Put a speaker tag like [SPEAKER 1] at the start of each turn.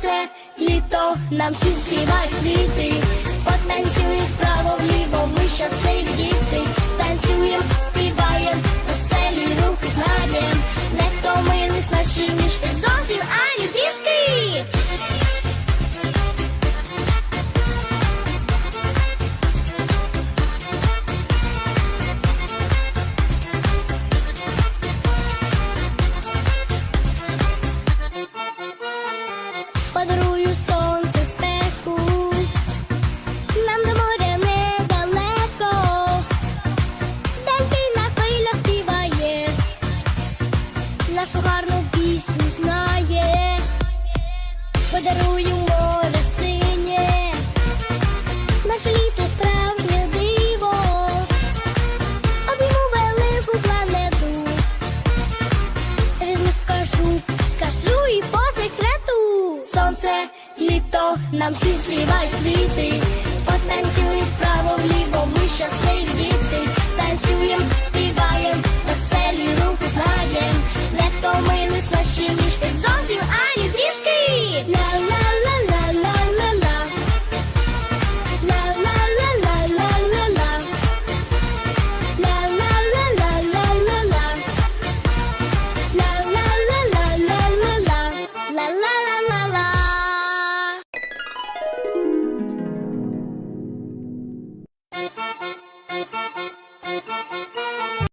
[SPEAKER 1] Сонце, літо, нам всі співають квіти. потанцюють вправо наше справжнє диво, обійму велику планету. Візьму, скажу, скажу і по секрету. Сонце, літо, нам всі співають вліво,